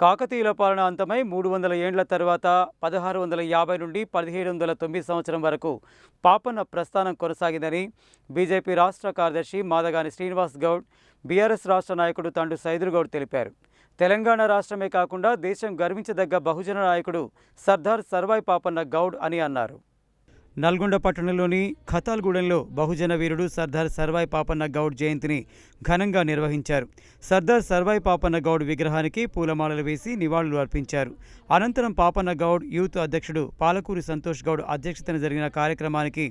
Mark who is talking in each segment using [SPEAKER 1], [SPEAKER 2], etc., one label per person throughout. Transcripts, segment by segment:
[SPEAKER 1] కాకతీయుల పాలన అంతమై మూడు వందల ఏండ్ల తర్వాత పదహారు వందల యాభై నుండి పదిహేడు వందల తొమ్మిది సంవత్సరం వరకు పాపన్న ప్రస్థానం కొనసాగిందని బీజేపీ రాష్ట్ర కార్యదర్శి మాదగాని శ్రీనివాస్ గౌడ్ బీఆర్ఎస్ రాష్ట్ర నాయకుడు తండ్రి సైదులు గౌడ్ తెలిపారు. తెలంగాణ రాష్ట్రమే కాకుండా దేశం గర్వించదగ్గ బహుజన నాయకుడు సర్దార్ సర్వాయి పాపన్న గౌడ్ అని అన్నారు. నల్గొండ పట్టణంలోని ఖతాల్గూడెంలో బహుజన వీరుడు సర్దార్ సర్వాయి పాపన్న గౌడ్ జయంతిని ఘనంగా నిర్వహించారు. సర్దార్ సర్వాయి పాపన్న గౌడ్ విగ్రహానికి పూలమాలలు వేసి నివాళులు అర్పించారు. అనంతరం పాపన్న గౌడ్ యూత్ అధ్యక్షుడు పాలకూరి సంతోష్ గౌడ్ అధ్యక్షతన జరిగిన కార్యక్రమానికి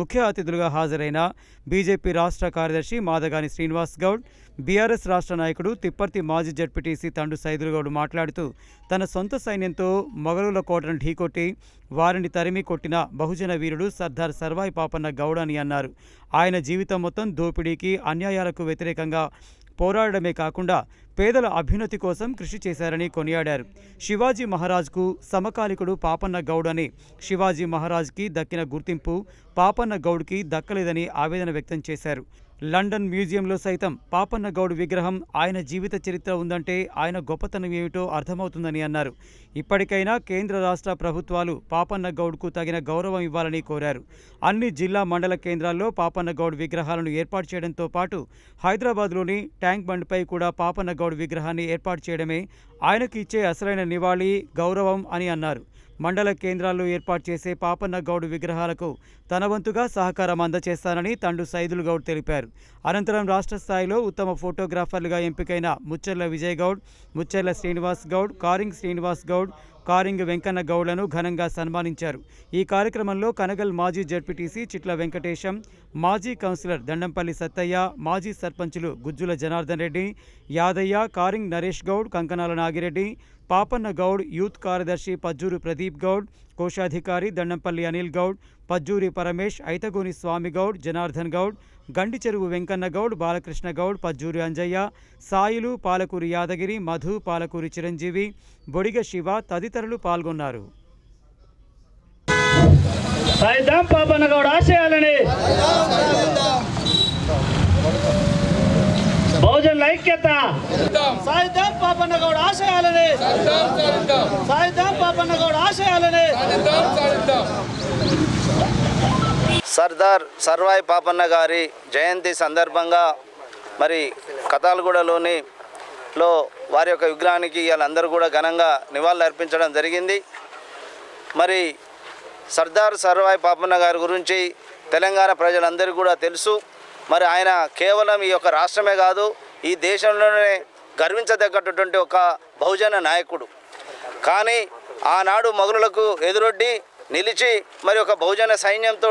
[SPEAKER 1] ముఖ్య అతిథులుగా హాజరైన బీజేపీ రాష్ట్ర కార్యదర్శి మాదగాని శ్రీనివాస్ గౌడ్ బీఆర్ఎస్ రాష్ట్ర నాయకుడు తిప్పర్తి మాజీ జడ్పీటీసీ తండు సైదులగౌడ్ మాట్లాడుతూ తన సొంత సైన్యంతో మొగలుల కోటను ఢీకొట్టి వారిని తరిమి కొట్టిన బహుజన వీరుడు సర్దార్ సర్వాయి పాపన్న గౌడ్ అని అన్నారు. ఆయన జీవితం మొత్తం దోపిడీకి అన్యాయాలకు వ్యతిరేకంగా పోరాడమే కాకుండా పేదల అభ్యున్నతి కోసం కృషి చేశారని కొనియాడారు. శివాజీ మహారాజ్కు సమకాలికుడు పాపన్న గౌడ్ అని శివాజీ మహారాజ్కి దక్కిన గుర్తింపు పాపన్న గౌడ్కి దక్కలేదని ఆవేదన వ్యక్తం చేశారు. లండన్ మ్యూజియంలో సైతం పాపన్న గౌడ్ విగ్రహం ఆయన జీవిత చరిత్ర ఉందంటే ఆయన గొప్పతనం ఏమిటో అర్థమవుతుందని అన్నారు. ఇప్పటికైనా కేంద్ర రాష్ట్ర ప్రభుత్వాలు పాపన్న గౌడ్కు తగిన గౌరవం ఇవ్వాలని కోరారు. అన్ని జిల్లా మండల కేంద్రాల్లో పాపన్న గౌడ్ విగ్రహాలను ఏర్పాటు చేయడంతో పాటు హైదరాబాద్లోని ట్యాంక్ బండ్పై కూడా పాపన్న గౌడ్ విగ్రహాన్ని ఏర్పాటు చేయడమే ఆయనకు ఇచ్చే అసలైన నివాళి గౌరవం అని అన్నారు. మండల కేంద్రాల్లో ఏర్పాటు చేసే పాపన్న గౌడ్ విగ్రహాలకు తన వంతుగా సహకారం అందజేస్తానని తండు సైదులు గౌడ్ తెలిపారు. అనంతరం రాష్ట్ర స్థాయిలో ఉత్తమ ఫోటోగ్రాఫర్లుగా ఎంపికైన ముచ్చెర్ల విజయ్ గౌడ్ ముచ్చెర్ల శ్రీనివాస్ గౌడ్ కారింగ్ శ్రీనివాస్ గౌడ్ కారింగ్ వెంకన్న గౌడ్లను ఘనంగా సన్మానించారు. ఈ కార్యక్రమంలో కనగల్ మాజీ జడ్పీటీసీ చిట్ల వెంకటేశం మాజీ కౌన్సిలర్ దండంపల్లి సత్తయ్య మాజీ సర్పంచులు గుజ్జుల జనార్దన్ రెడ్డి యాదయ్య కారింగ్ నరేష్ గౌడ్ కంకనాల నాగిరెడ్డి పాపన్న గౌడ్ యూత్ కార్యదర్శి పజ్జూరు ప్రదీప్ గౌడ్ కోశాధికారి దండంపల్లి అనిల్ గౌడ్ పజ్జూరి పరమేష్ ఐతగోని స్వామి గౌడ్ జనార్దన్ గౌడ్ గండి చెరువు వెంకన్న గౌడ్ బాలకృష్ణ గౌడ్ పజ్జూరి అంజయ్య సాయిలు పాలకూరి యాదగిరి మధు పాలకూరి చిరంజీవి బొడిగ శివ తదితరులు పాల్గొన్నారు.
[SPEAKER 2] సాయిద్దాం పాపన్న గౌడ ఆశయాలని బహుజన్ ఐక్యత సాయిద్దాం పాపన్న గౌడ ఆశయాలని సాయిద్దాం పాపన్న గౌడ ఆశయాలని.
[SPEAKER 3] సర్దార్ సర్వాయి పాపన్న గారి జయంతి సందర్భంగా మరి కతాలగూడలోని లో వారి యొక్క విగ్రహానికి వాళ్ళందరూ కూడా ఘనంగా నివాళులు అర్పించడం జరిగింది. మరి సర్దార్ సర్వాయి పాపన్న గారి గురించి తెలంగాణ ప్రజలందరికీ కూడా తెలుసు. మరి ఆయన కేవలం ఈ యొక్క రాష్ట్రమే కాదు ఈ దేశంలోనే గర్వించదగ్గటువంటి ఒక బహుజన నాయకుడు. కానీ ఆనాడు మొఘలులకు ఎదురొడ్డి నిలిచి మరి ఒక బహుజన సైన్యంతో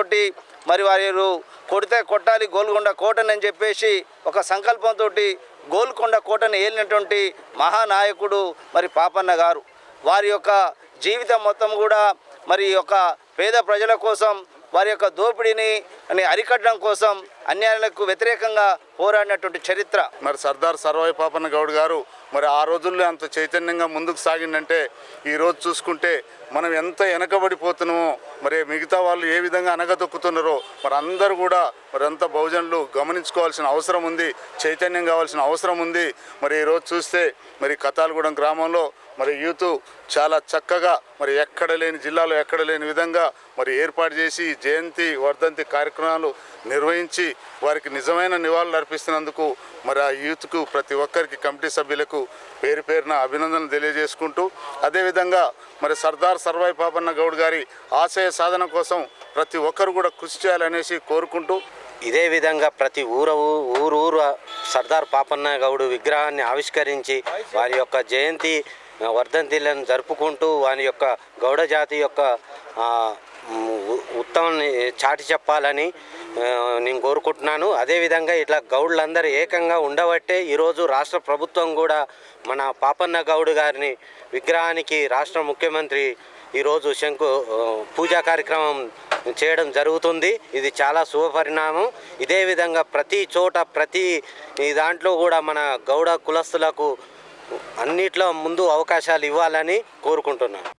[SPEAKER 3] మరి వారు కొడితే కొట్టాలి గోల్కొండ కోటని చెప్పేసి ఒక సంకల్పంతో గోల్కొండ కోటను ఏలినటువంటి మహానాయకుడు మరి పాపన్న గారు. వారి యొక్క జీవితం మొత్తం కూడా మరి యొక్క పేద ప్రజల కోసం వారి యొక్క దోపిడీని అని అరికట్టడం కోసం అన్యాయాలకు వ్యతిరేకంగా పోరాడినటువంటి చరిత్ర.
[SPEAKER 4] మరి సర్దార్ సర్వాయి పాపన్న గౌడ్ గారు మరి ఆ రోజుల్లో అంత చైతన్యంగా ముందుకు సాగిందంటే ఈరోజు చూసుకుంటే మనం ఎంత వెనకబడిపోతున్నామో మరి మిగతా వాళ్ళు ఏ విధంగా అనగదొక్కుతున్నారో మరి అందరూ కూడా మరి అంత బహుజనులు గమనించుకోవాల్సిన అవసరం ఉంది చైతన్యం కావాల్సిన అవసరం ఉంది. మరి ఈరోజు చూస్తే మరి కతాలగూడెం గ్రామంలో మరి యూత్ చాలా చక్కగా మరి ఎక్కడ లేని జిల్లాలో ఎక్కడ లేని విధంగా మరి ఏర్పాటు చేసి జయంతి వర్ధంతి కార్యక్రమాలు నిర్వహించి వారికి నిజమైన నివాళులు అర్పిస్తున్నందుకు మరి ఆ యూత్కు ప్రతి ఒక్కరికి కమిటీ సభ్యులకు పేరు పేరున అభినందనలు తెలియజేసుకుంటూ అదేవిధంగా మరి సర్దార్ సర్వాయి పాపన్న గౌడ్ గారి ఆశయ సాధన కోసం ప్రతి ఒక్కరు కూడా కృషి చేయాలనేసి కోరుకుంటూ
[SPEAKER 5] ఇదే విధంగా ప్రతి ఊర ఊరు ఊరు సర్దార్ పాపన్న గౌడు విగ్రహాన్ని ఆవిష్కరించి వారి యొక్క జయంతి వర్ధంతిలను జరుపుకుంటూ వారి యొక్క గౌడ జాతి యొక్క ఆ, ఉ- చాటి చెప్పాలని నేను కోరుకుంటున్నాను. అదేవిధంగా ఇట్లా గౌడ్లందరూ ఏకంగా ఉండబట్టే ఈరోజు రాష్ట్ర ప్రభుత్వం కూడా మన పాపన్న గౌడ్ గారిని విగ్రహానికి రాష్ట్ర ముఖ్యమంత్రి ఈరోజు శంకు పూజా కార్యక్రమం చేయడం జరుగుతుంది. ఇది చాలా శుభపరిణామం ఇదే విధంగా ప్రతి చోట ప్రతి దాంట్లో కూడా మన గౌడ కులస్తులకు అన్నిట్లో ముందు అవకాశాలు ఇవ్వాలని కోరుకుంటున్నాను.